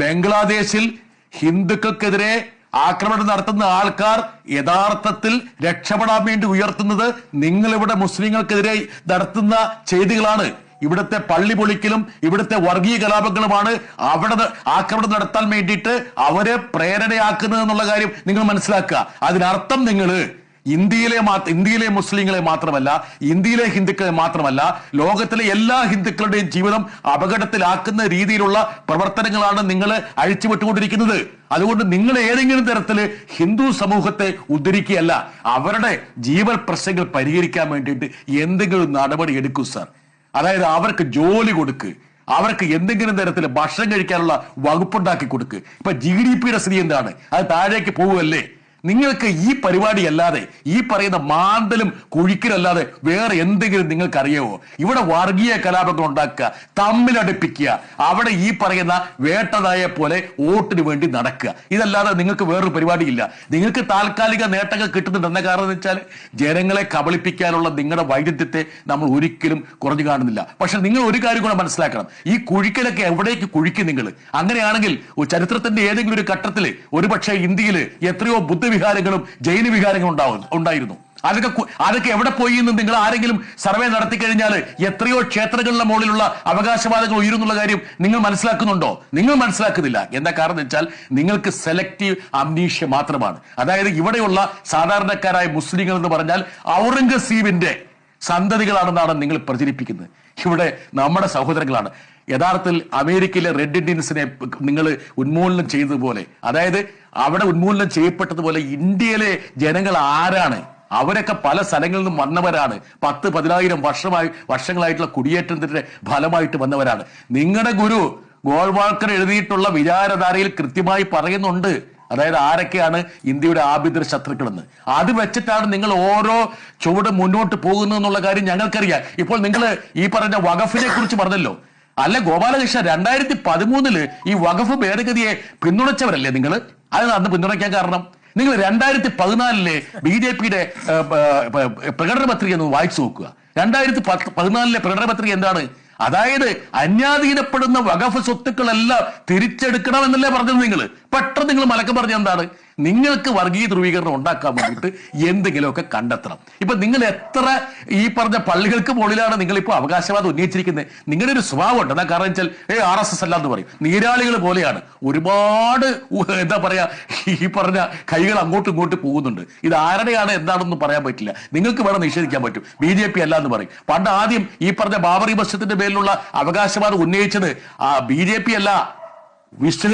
ബംഗ്ലാദേശിൽ ഹിന്ദുക്കൾക്കെതിരെ ആക്രമണം നടത്തുന്ന ആൾക്കാർ യഥാർത്ഥത്തിൽ രക്ഷപ്പെടാൻ വേണ്ടി ഉയർത്തുന്നത് നിങ്ങൾ ഇവിടെ മുസ്ലിങ്ങൾക്കെതിരെ നടത്തുന്ന ചെയ്തികളാണ്. ഇവിടുത്തെ പള്ളി പൊളിക്കലും ഇവിടുത്തെ വർഗീയ കലാപങ്ങളുമാണ് അവിടെ ആക്രമണം നടത്താൻ വേണ്ടിയിട്ട് അവരെ പ്രേരണയാക്കുന്നത് എന്നുള്ള കാര്യം നിങ്ങൾ മനസ്സിലാക്കുക. അതിനർത്ഥം നിങ്ങൾ ഇന്ത്യയിലെ ഇന്ത്യയിലെ മുസ്ലിങ്ങളെ മാത്രമല്ല ഇന്ത്യയിലെ ഹിന്ദുക്കളെ മാത്രമല്ല ലോകത്തിലെ എല്ലാ ഹിന്ദുക്കളുടെയും ജീവിതം അപകടത്തിലാക്കുന്ന രീതിയിലുള്ള പ്രവർത്തനങ്ങളാണ് നിങ്ങൾ അഴിച്ചുവിട്ടുകൊണ്ടിരിക്കുന്നത്. അതുകൊണ്ട് നിങ്ങൾ ഏതെങ്കിലും തരത്തിൽ ഹിന്ദു സമൂഹത്തെ ഉദ്ധരിക്കുകയല്ല അവരുടെ ജീവൻ പ്രശ്നങ്ങൾ പരിഹരിക്കാൻ വേണ്ടിയിട്ട് എന്തെങ്കിലും നടപടി എടുക്കൂ സാർ. അതായത് അവർക്ക് ജോലി കൊടുക്ക് അവർക്ക് എന്തെങ്കിലും തരത്തിൽ ഭക്ഷണം കഴിക്കാനുള്ള വകുപ്പുണ്ടാക്കി കൊടുക്ക്. ഇപ്പൊ ജി ഡി പിയുടെ സ്ഥിതി എന്താണ്? അത് താഴേക്ക് പോവുമല്ലേ നിങ്ങൾക്ക് ഈ പരിപാടി അല്ലാതെ ഈ പറയുന്ന മാന്തലും കുഴിക്കലല്ലാതെ വേറെ എന്തെങ്കിലും നിങ്ങൾക്ക് അറിയാവോ ഇവിടെ വർഗീയ കലാപങ്ങൾ ഉണ്ടാക്കുക തമ്മിലടുപ്പിക്കുക അവിടെ ഈ പറയുന്ന വേട്ടതായ പോലെ വോട്ടിന് വേണ്ടി നടക്കുക. ഇതല്ലാതെ നിങ്ങൾക്ക് വേറൊരു പരിപാടിയില്ല. നിങ്ങൾക്ക് താൽക്കാലിക നേട്ടങ്ങൾ കിട്ടുന്നുണ്ട്. എന്ന കാരണം വെച്ചാൽ ജനങ്ങളെ കബളിപ്പിക്കാനുള്ള നിങ്ങളുടെ വൈരുദ്ധ്യത്തെ നമ്മൾ ഒരിക്കലും കുറഞ്ഞു കാണുന്നില്ല. പക്ഷെ നിങ്ങൾ ഒരു കാര്യം കൂടെ മനസ്സിലാക്കണം. ഈ കുഴിക്കലൊക്കെ എവിടേക്ക് കുഴിക്കും നിങ്ങൾ? അങ്ങനെയാണെങ്കിൽ ചരിത്രത്തിന്റെ ഏതെങ്കിലും ഒരു ഘട്ടത്തിൽ ഒരുപക്ഷെ ഇന്ത്യയിൽ എത്രയോ ബുദ്ധവിഹാരങ്ങളും ജൈന വിഹാരങ്ങളും ഉണ്ടാവും ഉണ്ടായിരുന്നു. അതൊക്കെ അതൊക്കെ എവിടെ പോയി എന്ന് നിങ്ങൾ ആരെങ്കിലും സർവേ നടത്തി കഴിഞ്ഞാൽ എത്രയോ ക്ഷേത്രങ്ങളുടെ മുകളിലുള്ള അവകാശവാദങ്ങൾ ഉയരുന്നുള്ള കാര്യം നിങ്ങൾ മനസ്സിലാക്കുന്നുണ്ടോ? നിങ്ങൾ മനസ്സിലാക്കുന്നില്ല. എന്താ കാരണം വെച്ചാൽ നിങ്ങൾക്ക് സെലക്റ്റീവ് അംനീഷ്യ മാത്രമാണ്. അതായത് ഇവിടെയുള്ള സാധാരണക്കാരായ മുസ്ലിങ്ങൾ എന്ന് പറഞ്ഞാൽ ഔറംഗസീബിന്റെ സന്തതികളാണെന്നാണ് നിങ്ങൾ പ്രചരിപ്പിക്കുന്നത്. ഇവിടെ നമ്മുടെ സഹോദരങ്ങളാണ്. യഥാർത്ഥത്തിൽ അമേരിക്കയിലെ റെഡ് ഇന്ത്യൻസിനെ നിങ്ങൾ ഉന്മൂലനം ചെയ്തതുപോലെ അതായത് അവിടെ ഉന്മൂലനം ചെയ്യപ്പെട്ടതുപോലെ ഇന്ത്യയിലെ ജനങ്ങൾ ആരാണ്? അവരൊക്കെ പല സ്ഥലങ്ങളിൽ നിന്നും വന്നവരാണ്. പത്ത് പതിനായിരം വർഷമായി വർഷങ്ങളായിട്ടുള്ള കുടിയേറ്റത്തിന്റെ ഫലമായിട്ട് വന്നവരാണ്. നിങ്ങളുടെ ഗുരു ഗോൾവാൾക്കർ എഴുതിയിട്ടുള്ള വിചാരധാരയിൽ കൃത്യമായി പറയുന്നുണ്ട്. അതായത് ആരൊക്കെയാണ് ഇന്ത്യയുടെ ആഭ്യന്തര ശത്രുക്കളെന്ന്. അത് വെച്ചിട്ടാണ് നിങ്ങൾ ഓരോ ചുവട് മുന്നോട്ട് പോകുന്നത് എന്നുള്ള കാര്യം ഞങ്ങൾക്കറിയാം. ഇപ്പോൾ നിങ്ങൾ ഈ പറഞ്ഞ വഖഫിനെ കുറിച്ച് പറഞ്ഞല്ലോ. അല്ല ഗോപാലകൃഷ്ണ രണ്ടായിരത്തി പതിമൂന്നിൽ ഈ വഖഫ് ഭേദഗതിയെ പിന്തുണച്ചവരല്ലേ നിങ്ങൾ അത് അന്ന് പിന്തുണയ്ക്കാൻ കാരണം. നിങ്ങൾ രണ്ടായിരത്തി പതിനാലിലെ ബി ജെ പിയുടെ പ്രകടന പത്രിക ഒന്ന് വായിച്ചു നോക്കുക. രണ്ടായിരത്തി പതിനാലിലെ പ്രകടന പത്രിക എന്താണ്? അതായത് അന്യാധീനപ്പെടുന്ന വകഫ് സ്വത്തുക്കളെല്ലാം തിരിച്ചെടുക്കണം എന്നല്ലേ പറഞ്ഞത് നിങ്ങൾ? പെട്ടെന്ന് നിങ്ങൾ മലക്കം പറഞ്ഞ എന്താണ്? നിങ്ങൾക്ക് വർഗീയ ധ്രുവീകരണം ഉണ്ടാക്കാൻ വേണ്ടിയിട്ട് എന്തെങ്കിലുമൊക്കെ കണ്ടെത്തണം. ഇപ്പൊ നിങ്ങൾ എത്ര ഈ പറഞ്ഞ പള്ളികൾക്ക് മുകളിലാണ് നിങ്ങൾ ഇപ്പോൾ അവകാശവാദം ഉന്നയിച്ചിരിക്കുന്നത്. നിങ്ങളുടെ ഒരു സ്വഭാവം ഉണ്ട് എന്താ കാരണം വെച്ചാൽ ഏ ആർ എസ് എസ് അല്ല എന്ന് പറയും. നീരാളികൾ പോലെയാണ്. ഒരുപാട് എന്താ പറയാ ഈ പറഞ്ഞ കൈകൾ അങ്ങോട്ടും ഇങ്ങോട്ടും പോകുന്നുണ്ട്. ഇത് ആരുടെയാണ് എന്താണെന്ന് പറയാൻ പറ്റില്ല. നിങ്ങൾക്ക് വേണം നിഷേധിക്കാൻ പറ്റും. ബി ജെ പി അല്ല എന്ന് പറയും. പണ്ട് ആദ്യം ഈ പറഞ്ഞ ബാബറി മസ്ജിദിന്റെ പേരിലുള്ള അവകാശവാദം ഉന്നയിച്ചത് ബി ജെ പി അല്ല. വിഷ്ണു